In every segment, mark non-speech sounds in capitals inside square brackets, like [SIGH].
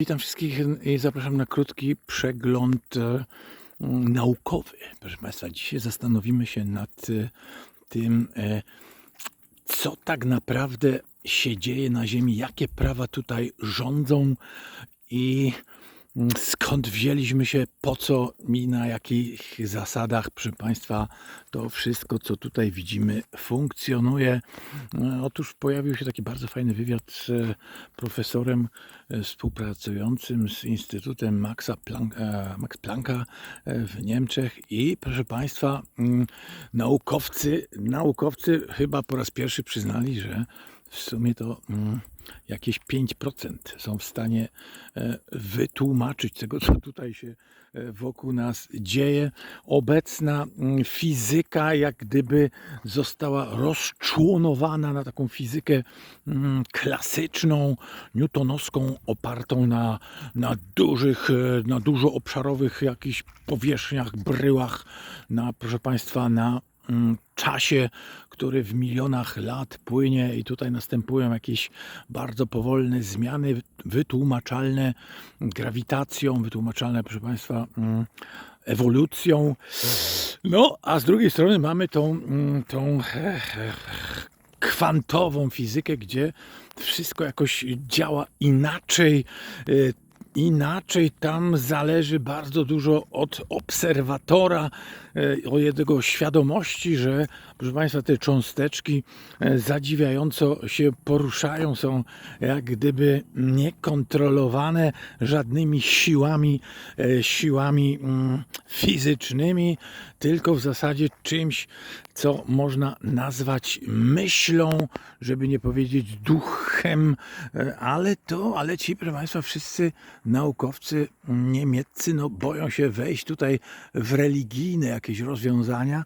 Witam wszystkich i zapraszam na krótki przegląd e, naukowy. Proszę Państwa, dzisiaj zastanowimy się nad e, tym, e, co tak naprawdę się dzieje na Ziemi, jakie prawa tutaj rządzą i skąd wzięliśmy się, po co i na jakich zasadach, proszę Państwa, to wszystko, co tutaj widzimy, funkcjonuje. E, Otóż pojawił się taki bardzo fajny wywiad z e, profesorem e, współpracującym z Instytutem Maxa Planck, e, Max Plancka w Niemczech i proszę Państwa, mm, naukowcy, naukowcy chyba po raz pierwszy przyznali, że w sumie to mm, jakieś 5% są w stanie e, wytłumaczyć tego, co tutaj się e, wokół nas dzieje. Obecna mm, fizyka jak gdyby została rozczłonowana na taką fizykę mm, klasyczną, newtonowską, opartą na, na dużych, e, na dużo obszarowych jakichś powierzchniach, bryłach, na, proszę Państwa, na czasie, który w milionach lat płynie i tutaj następują jakieś bardzo powolne zmiany wytłumaczalne grawitacją, wytłumaczalne, proszę Państwa, mm, ewolucją. No, a z drugiej strony mamy tą, mm, tą [LAUGHS] kwantową fizykę, gdzie wszystko jakoś działa inaczej. Inaczej tam zależy bardzo dużo od obserwatora, e, o jego świadomości, że proszę Państwa, te cząsteczki e, zadziwiająco się poruszają, są jak gdyby niekontrolowane żadnymi siłami, e, siłami mm, fizycznymi, tylko w zasadzie czymś, co można nazwać myślą, żeby nie powiedzieć duchem, e, ale to, ale ci, proszę Państwa, wszyscy naukowcy niemieccy no, boją się wejść tutaj w religijne jakieś rozwiązania,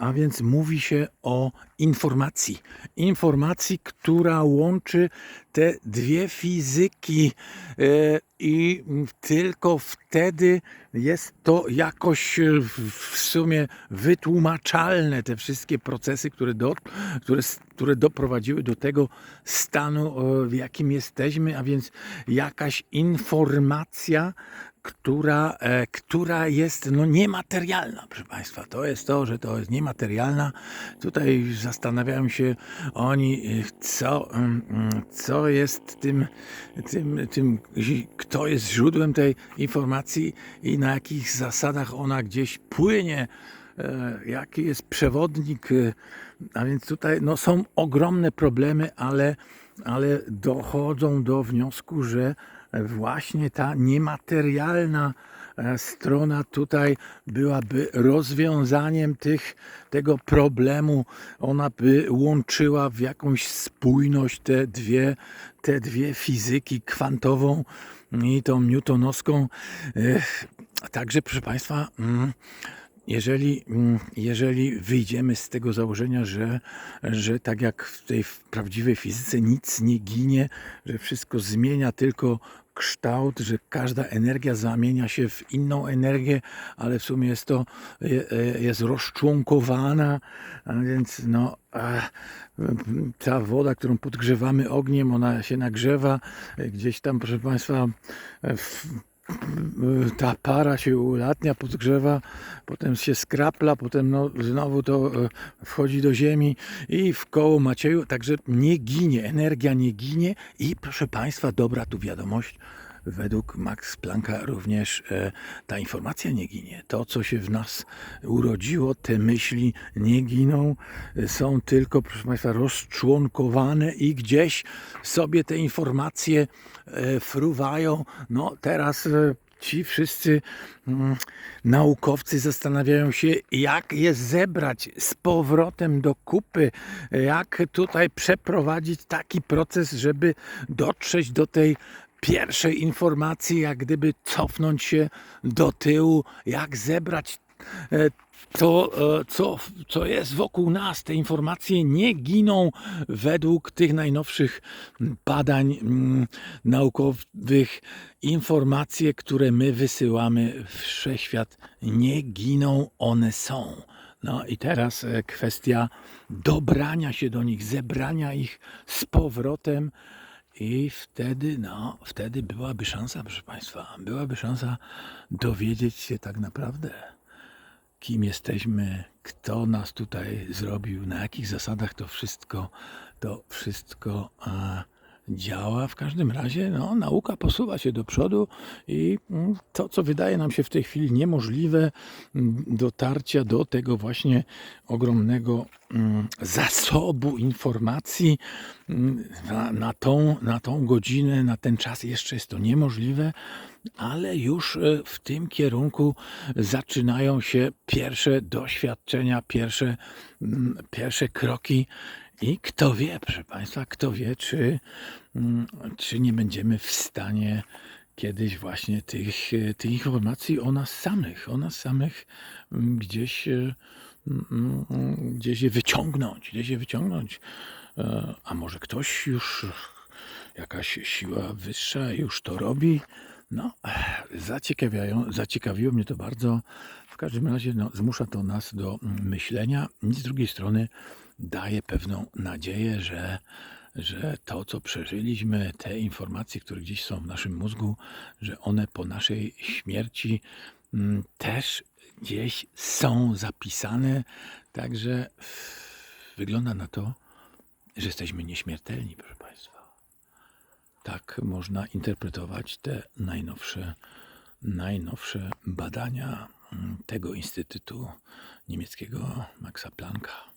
a więc mówi się o informacji. Informacji, która łączy te dwie fizyki e, i tylko wtedy jest to jakoś e, w sumie wytłumaczalne, te wszystkie procesy, które, do, które, które doprowadziły do tego stanu, w jakim jesteśmy, a więc jakaś informacja, która, e, która jest no, niematerialna, proszę Państwa. To jest to, że to jest niematerialna. Tutaj zastanawiają się oni, e, co, mm, mm, co jest tym, tym, tym, kto jest źródłem tej informacji i na jakich zasadach ona gdzieś płynie e, jaki jest przewodnik. e, A więc tutaj no, są ogromne problemy, ale, ale dochodzą do wniosku, że właśnie ta niematerialna e, strona tutaj byłaby rozwiązaniem tych, tego problemu. Ona by łączyła w jakąś spójność te dwie, te dwie fizyki, kwantową i tą newtonowską. Także, proszę Państwa, mm, jeżeli, mm, jeżeli wyjdziemy z tego założenia, że, że tak jak w tej prawdziwej fizyce nic nie ginie, że wszystko zmienia tylko kształt, że każda energia zamienia się w inną energię, ale w sumie jest to e, jest rozczłonkowana, więc no, e, ta woda, którą podgrzewamy ogniem, ona się nagrzewa, e, gdzieś tam, proszę Państwa, w, ta para się ulatnia, podgrzewa, potem się skrapla, potem no, znowu to e, wchodzi do ziemi i w koło Macieju, także nie ginie, energia nie ginie i proszę Państwa, dobra tu wiadomość, według Max Plancka również e, ta informacja nie ginie. To, co się w nas urodziło, te myśli nie giną, są tylko, proszę Państwa, rozczłonkowane i gdzieś sobie te informacje e, fruwają. No teraz e, ci wszyscy mm, naukowcy zastanawiają się, jak je zebrać z powrotem do kupy, jak tutaj przeprowadzić taki proces, żeby dotrzeć do tej pierwszej informacji, jak gdyby cofnąć się do tyłu, jak zebrać to, e, co, co jest wokół nas. Te informacje nie giną według tych najnowszych badań mm, naukowych. Informacje, które my wysyłamy w wszechświat, nie giną, one są. No i teraz e, kwestia dobrania się do nich, zebrania ich z powrotem i wtedy, no, wtedy byłaby szansa, proszę Państwa, byłaby szansa dowiedzieć się tak naprawdę, kim jesteśmy, kto nas tutaj zrobił, na jakich zasadach to wszystko, to wszystko a, działa. W każdym razie no, nauka posuwa się do przodu i mm, to, co wydaje nam się w tej chwili niemożliwe, mm, dotarcia do tego właśnie ogromnego mm, zasobu informacji na, na, tą, na tą godzinę, na ten czas jeszcze jest to niemożliwe, ale już e, w tym kierunku zaczynają się pierwsze doświadczenia, pierwsze, mm, pierwsze kroki. I kto wie, proszę Państwa, kto wie, czy, mm, czy nie będziemy w stanie kiedyś właśnie tych, e, tych informacji o nas samych, o nas samych mm, gdzieś, e, gdzieś je wyciągnąć, gdzieś je wyciągnąć. A może ktoś już, jakaś siła wyższa już to robi? No, zaciekawiają, zaciekawiło mnie to bardzo. W każdym razie no, zmusza to nas do myślenia. Z drugiej strony daje pewną nadzieję, że, że to, co przeżyliśmy, te informacje, które gdzieś są w naszym mózgu, że one po naszej śmierci mm, też gdzieś są zapisane. Także wygląda na to, że jesteśmy nieśmiertelni, proszę Państwa. Tak można interpretować te najnowsze, najnowsze badania mm, tego Instytutu Niemieckiego Maxa Plancka.